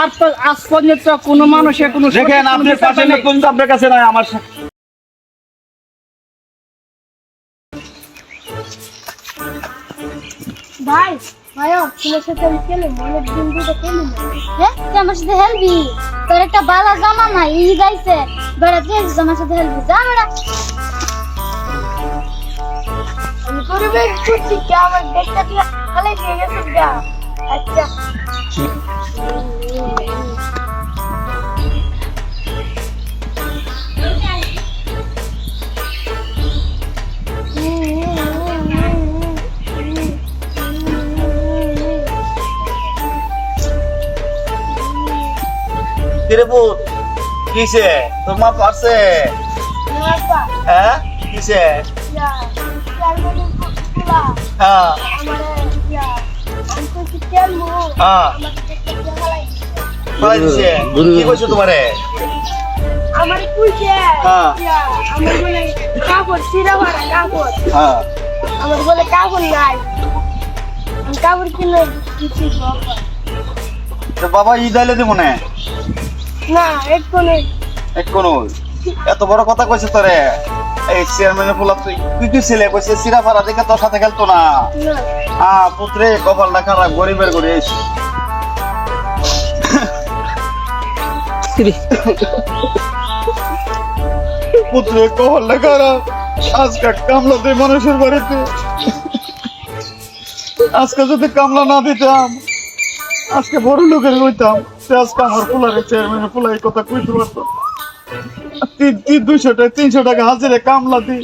আর তো আজ পর্যন্ত কোনো মানুষের কোনো দেখেন আপনার পাশে কিন্তু আপনার কাছে নাই আমার ভাই ভাইও তোমার সাথে আমি খেলে অনেক দিন ধরে খেলি না। হ্যাঁ তুই আমার সাথে হেলবি তোর একটা বালা জামা নাই ই গাইছে বেড়াতে এসেছিস আমার সাথে হেলবি যা বেড়া। আমি করবে করছি কি আমার দেখতে তুই খালি দিয়ে গেছিস গা। আচ্ছা কিরে পুত কিসে তোর মা পারছে হ্যাঁ কিসে হ্যাঁ হ্যাঁ পালাই দিছে কি কইছো তোমারে? আমার কুইছে হ্যাঁ। আমার বলে কাপড় সিরা ভরা কাপড়। হ্যাঁ। আমার বলে কাপড় নাই। কাপড় কিনে দিচ্ছি বাবা। ঈদ আইলে দিব না? না এক্ষুনি এক কোনো। এত বড় কথা কইছে তোরে? এই চেয়ারম্যানের ফুলা তুই কি ছেলে কইছে? সিরা ফারা দেখে তোর সাথে খেলতো না? আ, পুত্রে, কপালটা খারাপ, গরিবের করে এসে পুত্রে, কপালটা খারাপ। আজকে কামলা মানুষের বাড়িতে। আজকে যদি কামলা না দিতাম, আজকে বড় লোকের হইতাম। আজকে আমার ফুলারে চেয়ারম্যানের ফুলা এই কথা কইতে পারতো তিন তিন দুইশো টাকা, তিনশো টাকা হাজিরে কামলা দিই।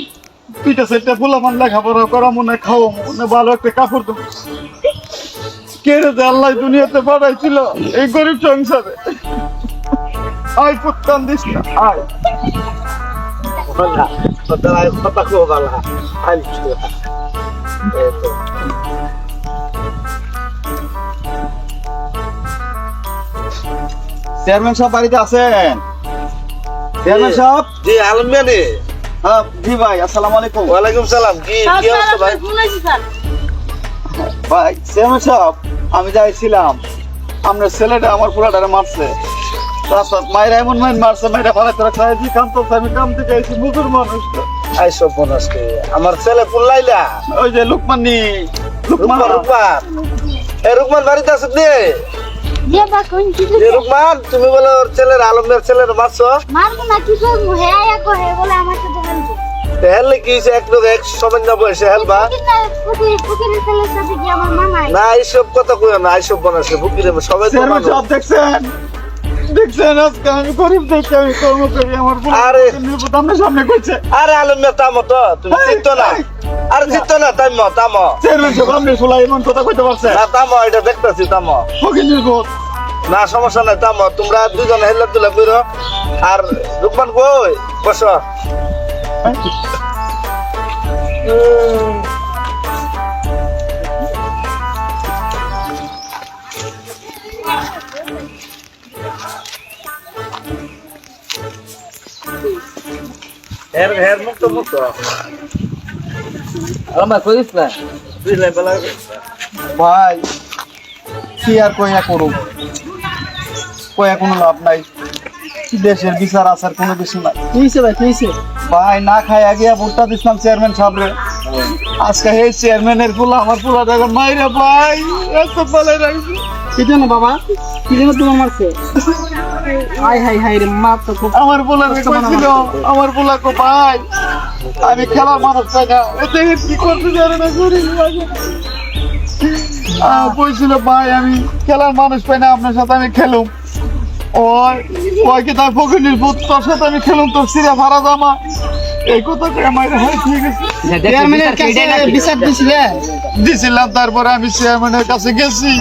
দুইটা চারটা ফুলামান লেখাপড়া করা, মনে মনে ভালো একটা কাপড় দেবো। কেড়ে দে আল্লাহ দুনিয়াতে পাঠাইছিল? এই গরিব সংসারে। আয় দিস না, আয়। চেয়ারম্যান সাহেব বাড়িতে আছেন? চেয়ারম্যান সাহেব? জি আলম মিয়ানি হ্যাঁ জি ভাই আসসালামু আলাইকুম। ওয়ালাইকুম সালাম কি কি অবস্থা ভাই? ভাই চেয়ারম্যান সাহেব আমি যাইছিলাম। আপনার ছেলেটা আমার পোলাটারে মারছে। রাস্তা মায়েরা এমন মাইন মারছে মায়েরা ফালে তোরা খাই দি কাম তো আমি কাম থেকে আইছি মুজুর মানুষ। আই সব বনসকে আমার ছেলে পুল্লাইলা ওই যে লুকমানি। লুকমান রুকমান রুকমান এ রুকমান বাড়িতে আছে নে? কোন রুকমান তুমি বলো ওর ছেলের আলমের ছেলের মারছো মারবো না কি করব হ্যাঁ এক হে বলে আমার হেললে কি হইছে এক লোক এক সময় না হেলবা না এইসব কথা কইও না এইসব বনসকে বুকিরে সবাই তো চেয়ারম্যান দেখছেন? দেখছেন আজকে আমি গরিব দেখে আমি কর্ম করি আমার আরে। আপনার সামনে কইছে। আরে আলম মিয়া তামো তো তুমি চিত্ত না? আরে চিত্ত না তাইমো তামো। চেয়ারম্যান সাহেব আপনি ফুলা কথা কইতে পারছে না তামো এটা দেখতেছি তামো। বোধ না সমস্যা নাই তামো তোমরা দুজন হেল্লা তুলা কইরো আর রুকমান কই? বসো। হের হের মুক্ত মুক্ত। আমার কইস না? ভাই কি আর কইয়া করুম? কইয়া কোনো লাভ নাই। দেশের বিচার আসার কোনো কিছু নাই। কি হইছে ভাই কি হইছে? ভাই না খাই আগে ভোটটা দিছিলাম চেয়ারম্যান সাহেবরে। আজকে হে চেয়ারম্যানের পোলা আমার পোলা দেখো মাইরে ভাই এত পালাই রাখছি। কি জন্য বাবা? কি জন্য তোমার মারছে? হাই হাই হাই রে মা তো খুব আমার পোলা কইছিল আমার পোলা কো ভাই আমি খেলার মানুষ চাই না এ দেখে কি করতে জানে না লাগে বলছিল ভাই আমি খেলার মানুষ পাই না আপনার সাথে আমি খেলুম। ওই ওই কি তার ফকিনির পুত? তোর সাথে আমি খেলুম তোর সিরা ভাড়া জামা। এই কথা কয়ে আমার হয় ঠিক আছে বিচার দিছিলে? দিছিলাম তারপরে আমি চেয়ারম্যানের কাছে গেছি।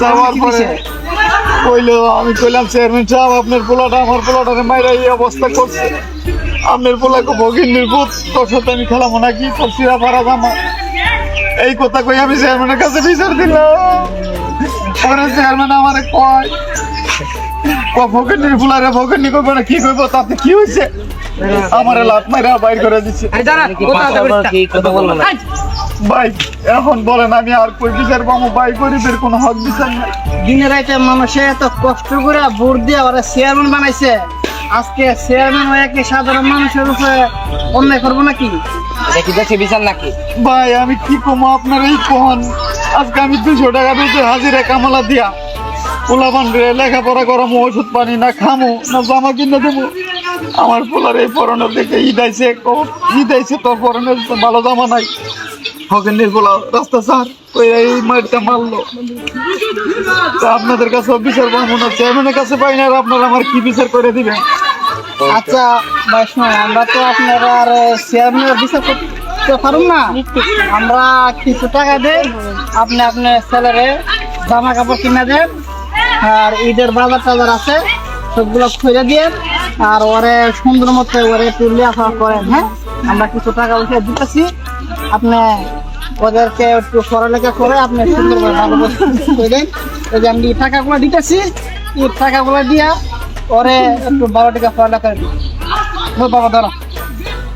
যাওয়ার পরে কইলো আমি কইলাম চেয়ারম্যান সাহেব আপনার পোলাটা আমার পোলাটারে মাইরা এই অবস্থা করছে। আপনার পোলাকে ভগিনীর ভূত তোর সাথে আমি খেলাবো নাকি? তোর সিরা ভাড়া জামা। এই কথা কই আমি চেয়ারম্যানের কাছে বিচার দিলাম। পরে চেয়ারম্যান আমারে কয় ভগিনীর ফুলারে ভগিনী কইব না কি কইব? তাতে কি হয়েছে আমার লাত মাইরা বাইর করে দিচ্ছে আরে দাঁড়া কথা বলতে ভাই এখন বলেন আমি আর কই বিচার পাবো ভাই গরিবের কোনো হক বিচার নাই। দিনে রাইতে মানুষে এত কষ্ট করে ভোট দিয়ে ওরা চেয়ারম্যান বানাইছে। আজকে চেয়ারম্যান হয়ে কি সাধারণ মানুষের উপরে অন্যায় করব নাকি? দেখি দেখি বিচার নাকি? ভাই আমি কি কমো আপনার এই কোন? আজকে আমি দুশো টাকা দিতে হাজিরা কামলা দিয়া। পোলাপান লেখাপড়া করামো ওষুধ পানি না খামো না জামা কিনে দেবো। আমার পোলার এই পরনের দেখে ঈদ আইছে ঈদ আইছে তোর পরনের ভালো জামা নাই। হকেন্দির পোলা রাস্তা স্যার ওই এই মাইরটা মারলো। তা আপনাদের কাছে বিচার পাবো না চেয়ারম্যানের কাছে পাই না আর আপনারা আমার কি বিচার করে দিবেন? আচ্ছা শোনো, আমরা তো আপনারা আর চেয়ারম্যানের বিচার করতে পারুম না। আমরা কিছু টাকা দেই আপনি আপনার ছেলেরে জামা কাপড় কিনে দেন। আর ঈদের বাজার টাজার আছে সবগুলো খুঁজে দিয়ে আর ওরে সুন্দর মতো ওরে একটু লেখা করেন হ্যাঁ? আমরা কিছু টাকা পয়সা দিতেছি। আপনি ওদেরকে একটু পড়ালেখা করে আপনি সুন্দর করে ভালো করে দেন। এই যে আমি টাকাগুলো দিতেছি এই টাকাগুলো দিয়া ওরে একটু বারো টাকা পড়ালেখা দিই ও বাবা ধরো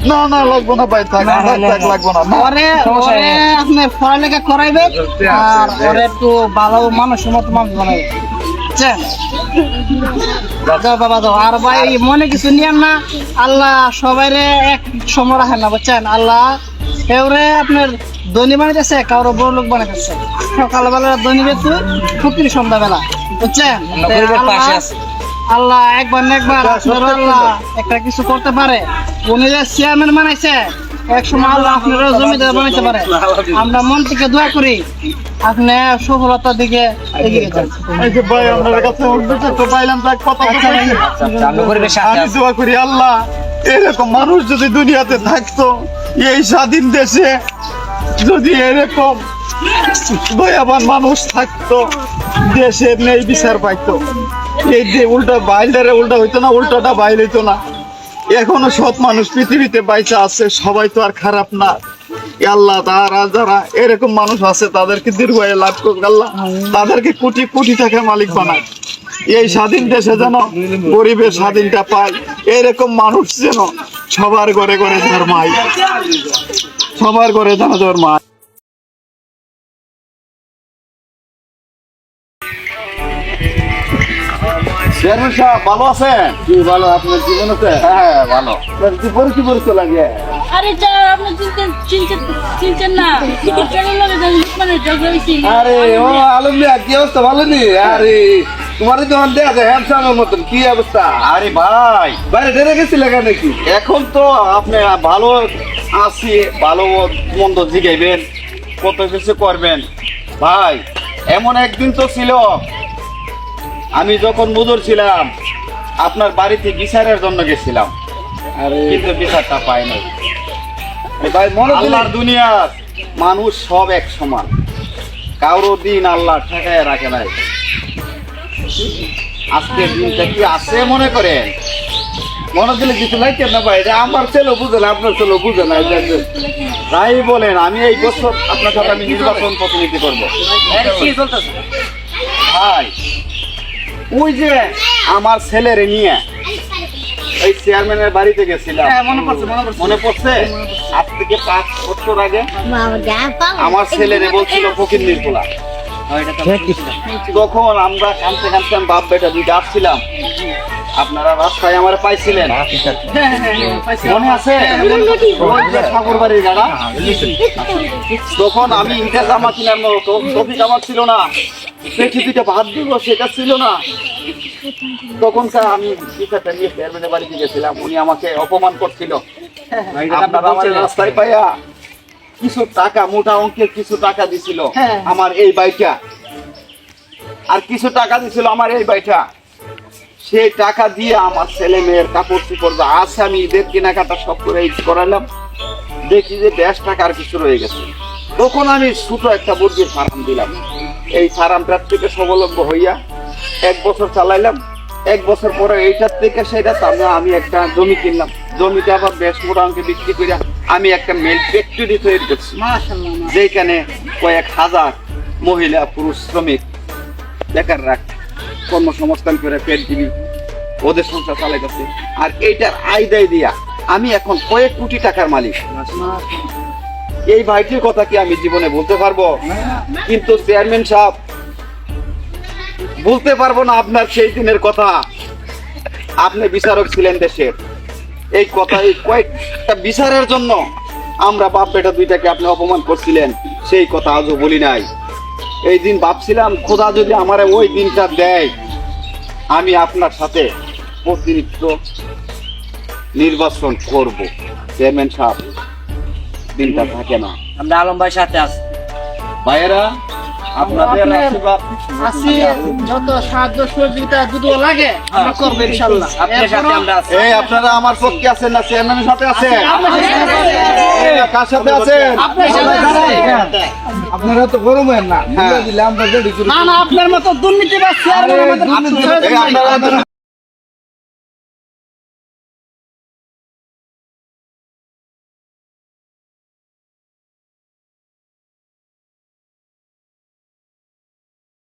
না না লাগবো না ভাই থাক থাক, থাক লাগবো না। না। ওরে ওরে আপনি পড়ালেখা করাইবেন আর ওরে একটু ভালো মানুষের মতো মানুষ বানাইবে বুঝছেন বাবা আর ভাই মনে কিছু নিয়েন না। আল্লাহ সবাইরে এক সময় রাখেন না বুঝছেন? আল্লাহ কেউরে আপনার দৈনি বানাইতেছে কারও বড় লোক বানাইতেছে। সকালবেলা দৈনি বেতু ফকির সন্ধ্যাবেলা বুঝছেন? গরিবের পাশে আছি। আল্লাহ একবার না একবার আল্লাহ একটা কিছু করতে পারে। উনি যে চেয়ারম্যান বানাইছে এক সময় আল্লাহ আপনারও জমিদার বানাইতে পারে। আমরা মন থেকে দোয়া করি আপনি সফলতার দিকে এগিয়ে যান। এই যে ভাই আপনার কাছে উঠবে তো পাইলাম তাক কথা আচ্ছা। আচ্ছা, আমি দোয়া করি আল্লাহ এরকম মানুষ যদি দুনিয়াতে থাকতো এই স্বাধীন দেশে যদি এরকম দয়াবান মানুষ থাকতো দেশের নেই বিচার পাইতো। এই যে উল্টা বাইলটারে উল্টা হইতো না উল্টাটা বাইল হইতো না। এখনও সব মানুষ পৃথিবীতে বাইচা আছে, সবাই তো আর খারাপ না। আল্লাহ তারা যারা এরকম মানুষ আছে, তাদেরকে দীর্ঘায়ু লাভ করুক আল্লাহ। তাদেরকে কোটি কোটি টাকা মালিক বানায় এই স্বাধীন দেশে যেন, গরিবের স্বাধীনটা পায় এরকম মানুষ যেন সবার ঘরে ঘরে ধর্মায় সবার ঘরে যেন ধর্মায় চেয়ারম্যান সাহেব ভালো আছেন? কি ভালো আপনার জীবন আছে? হ্যাঁ ভালো। জীবন কি পরিচয় লাগে? আরে যা আপনি চিনতেন চিনতেন চিনতেন না। চলো লাগে মানে ঝগড়া হয়েছি আরে ও আলম মিয়া কি অবস্থা? ভালো নি? আরে তোমার যখন দেখা যায় হ্যামসামের মতন কি অবস্থা? আরে ভাই। বাইরে ডেরে গেছিলে কেন নাকি? এখন তো আপনি ভালো আছি ভালো মন্দ জিগাইবেন কত কিছু করবেন। ভাই এমন একদিন তো ছিল আমি যখন মুদর ছিলাম আপনার বাড়িতে বিচারের জন্য গেছিলাম। আরে। কিন্তু বিচারটা পাই নাই ভাই মনে আল্লাহর দুনিয়ার মানুষ সব এক সমান। কারও দিন আল্লাহ ঠেকায় রাখে নাই। আজকে দিনটা কি আছে মনে করেন? মনে দিলে কিছু লাগছে না ভাই এটা আমার ছেলে বুঝে না আপনার ছেলে বুঝে না তাই বলেন আমি এই বছর আপনার সাথে আমি নির্বাচন প্রতিনিধি করব। ভাই ওই যে আমার ছেলেরে নিয়ে এই চেয়ারম্যানের বাড়িতে গেছিলাম হ্যাঁ, মনে পড়ছে মনে পড়ছে আজ থেকে পাঁচ বছর আগে আমার ছেলেরে বলছিল ফকির নির্মলা তখন আমরা কানতে কানতে আমি বাপ বেটা দুইটা আসছিলাম আপনারা রাস্তায় আমার পাইছিলেন হ্যাঁ, হ্যাঁ, হ্যাঁ, পাইছি। মনে আছে ঠাকুর বাড়ির গাড়া তখন আমি ইটা জামা কিনার মতো টপিক আমার ছিল না পেটি দুইটা ভাত দিব সেটা ছিল না। তখনকার আমি পিঠাটা নিয়ে চেয়ারম্যানের বাড়িতে গেছিলাম উনি আমাকে অপমান করছিল। আপনারা আমার রাস্তায় পাইয়া কিছু টাকা মোটা অঙ্কের কিছু টাকা দিছিল হ্যাঁ। আমার এই বাইটা আর কিছু টাকা দিছিল আমার এই বাইটা সেই টাকা দিয়ে আমার ছেলে মেয়ের কাপড় চোপড় যা আছে আমি ঈদের কেনাকাটা সব করে ঈদ করালাম। দেখি যে দেশ টাকা আর কিছু রয়ে গেছে। তখন আমি ছোট একটা মুরগির ফার্ম দিলাম। এই ফার্মটার থেকে স্বাবলম্ব হইয়া এক বছর চালাইলাম। এক বছর পরে এইটার থেকে সেটা সামনে আমি একটা জমি কিনলাম। জমিটা আবার বেশ মোটা অঙ্কে বিক্রি করে আমি একটা মেল ফ্যাক্টরি তৈরি করছি। যেখানে কয়েক হাজার মহিলা পুরুষ শ্রমিক বেকার রাখ কর্মসংস্থান করে পেট দিবি ওদের সংসার চালাইতেছে। আর এইটার আয় দেয় দিয়া আমি এখন কয়েক কোটি টাকার মালিক। এই ভাইটির কথা কি আমি জীবনে বলতে পারব? কিন্তু চেয়ারম্যান সাহেব, বলতে পারব না আপনার সেই দিনের কথা। আপনি বিচারক ছিলেন দেশের। এই কথা এই কয়েকটা বিচারের জন্য আমরা বাপ বেটা দুইটাকে আপনি অপমান করছিলেন। সেই কথা আজও বলি নাই। এই দিন ভাবছিলাম, খোদা যদি আমার ওই দিনটা দেয়, আমি আপনার সাথে প্রতিনিধিত্ব নির্বাচন করব। চেয়ারম্যান সাহেব দিনটা থাকে না। আমরা আলম সাথে আছি। ভাইয়েরা আপনাদের আপনার- আশীর্বাদ আসি যত সাহায্য সহযোগিতা দুটো লাগে আমরা করব ইনশাল্লাহ। আপনার সাথে আমরা আছি। এই আপনারা আমার পক্ষে আছেন না চেয়ারম্যানের সাথে আছেন? কার সাথে আছেন? আপনারা তো গরমের না হ্যাঁ। দিলে আমরা না না আপনার মতো দুর্নীতিবাজ চেয়ারম্যান আমাদের আপনারা